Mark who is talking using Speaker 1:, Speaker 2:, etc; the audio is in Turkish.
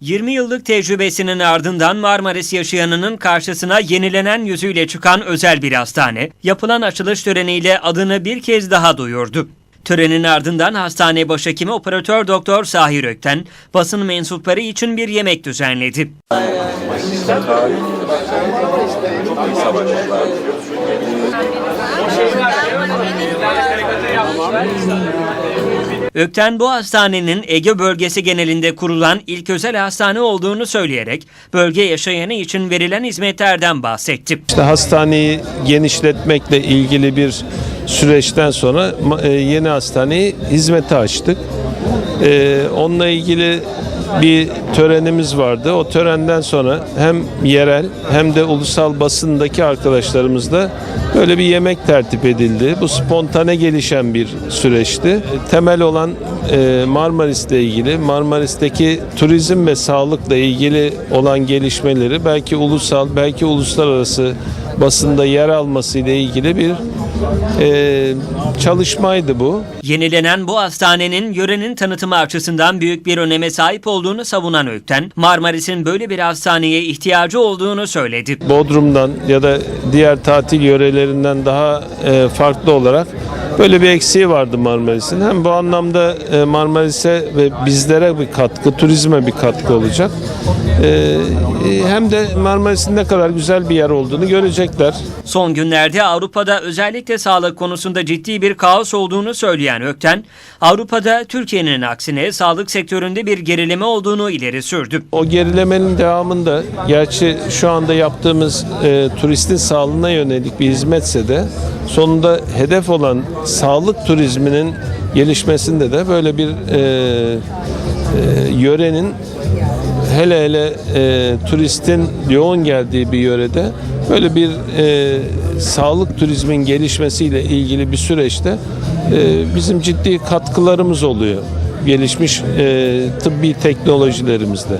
Speaker 1: 20 yıllık tecrübesinin ardından Marmaris yaşayanının karşısına yenilenen yüzüyle çıkan özel bir hastane, yapılan açılış töreniyle adını bir kez daha duyurdu. Törenin ardından hastane başhekimi operatör doktor Sahir Ökten, basın mensupları için bir yemek düzenledi. Ökten bu hastanenin Ege bölgesi genelinde kurulan ilk özel hastane olduğunu söyleyerek bölge yaşayanı için verilen hizmetlerden bahsetti.
Speaker 2: İşte hastaneyi genişletmekle ilgili bir süreçten sonra e, yeni hastaneyi hizmete açtık. E, Onunla ilgili bir törenimiz vardı. O törenden sonra hem yerel hem de ulusal basındaki arkadaşlarımızla böyle bir yemek tertip edildi. Bu spontane gelişen bir süreçti. Temel olan e, Marmaris'le ilgili, Marmaris'teki turizm ve sağlıkla ilgili olan gelişmeleri belki ulusal, belki uluslararası basında yer alması ile ilgili bir e, çalışmaydı bu.
Speaker 1: Yenilenen bu hastanenin yörenin tanıtımı açısından büyük bir öneme sahip olduğunu savunan Ökten, Marmaris'in böyle bir hastaneye ihtiyacı olduğunu söyledi.
Speaker 2: Bodrum'dan ya da diğer tatil yörelerinden daha e, farklı olarak böyle bir eksiği vardı Marmaris'in. Hem bu anlamda e, Marmaris'e ve bizlere bir katkı, turizme bir katkı olacak. E, e, hem de Marmaris'in ne kadar güzel bir yer olduğunu görecekler.
Speaker 1: Son günlerde Avrupa'da özellikle sağlık konusunda ciddi bir kaos olduğunu söyleyen Ökten, Avrupa'da Türkiye'nin aksine sağlık sektöründe bir gerileme olduğunu ileri sürdü.
Speaker 2: O gerilemenin devamında gerçi şu anda yaptığımız e, turistin sağlığına yönelik bir hizmetse de sonunda hedef olan sağlık turizminin gelişmesinde de böyle bir e, e, yörenin hele hele e, turistin yoğun geldiği bir yörede böyle bir e, sağlık turizmin gelişmesiyle ilgili bir süreçte e, bizim ciddi katkılarımız oluyor gelişmiş e, tıbbi teknolojilerimizde.